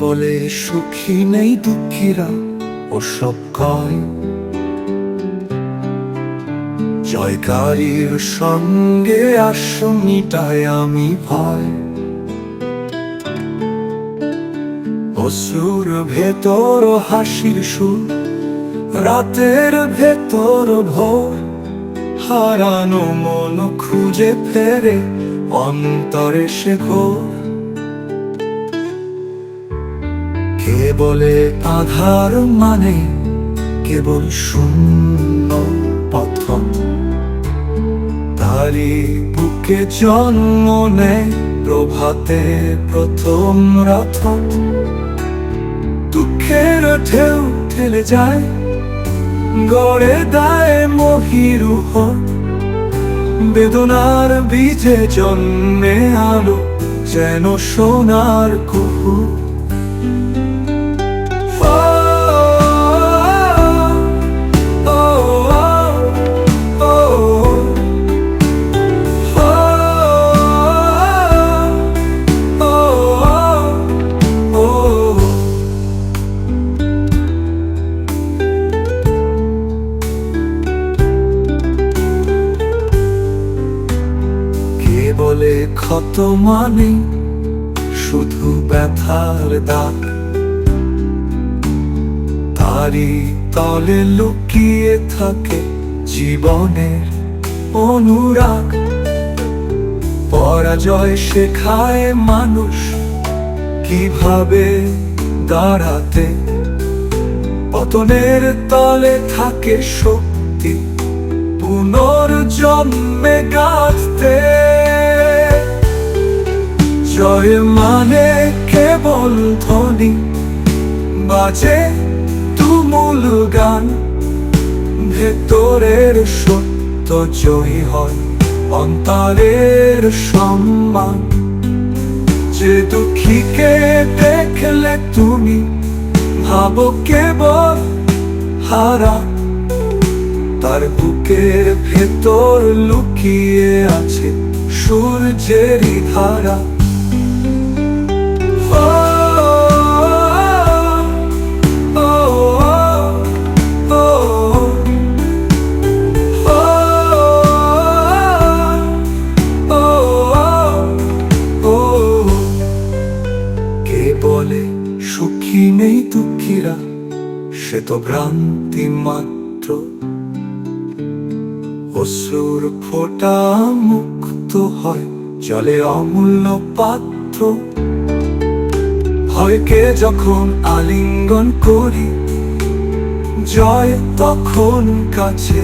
বলে সুখী নেই দুঃখীরা, ওসব কয়। জয়কারীর সঙ্গে আসমিটায় আমি ভয়। অসুর ভেতর হাসির সুর, রাতের ভেতর ভোর। হারানো মন খুঁজে ফেরে, অন্তরে সে ঘোর। কে বলে আধার মানে কেবল শূন্য পথন তারি বুকে জন্ম নেয় প্রভাতে প্রথম রথন দুঃখের ঢেউ ঠেলে যায়, গড়ে দেয় মহিরুহ। বেদনার বীজে জন্মে আলো, যেন সোনার কুহু। ক্ষত মানে শুধু ব্যথার দাগ। তারি তলে লুকিয়ে থাকে জীবনের অনুরাগ। পরাজয় শেখায় মানুষ কীভাবে দাঁড়াতে। পতনের তলে থাকে শক্তি, পুনর্জন্মে গাছতে জয় মানে কেবল ধ্বনি। বাজে তুমুল গান। ভেতরের সত্য জয়ী হয় অন্তরের সম্মান। যে দুঃখীকে দেখলে তুমি ভাবো কেবল হারা। তার বুকের ভেতর লুকিয়ে আছে সূর্যেরই ধারা। নেই দুঃখীরা, সে তো ভ্রান্তি মাত্র। অসুর ফোটা মুক্ত হয়, জলে অমূল্য পাত্র। ভয়কে যখন আলিঙ্গন করি, জয় তখন কাছে।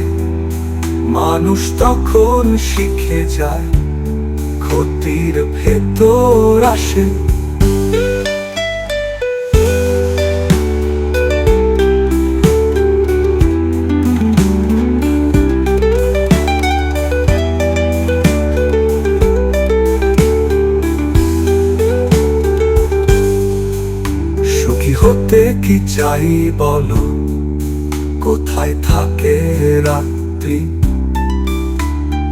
মানুষ তখন শিখে যায়, ক্ষতির ভেতর আসে। হতে কি চাই বলো? কোথায় থাকে রাত্রি?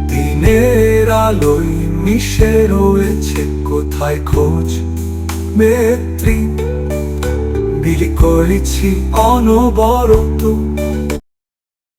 দিনের আলোই মিশে রয়েছে কোথায় খোঁজ মেত্রী বিলি করেছি অনবরত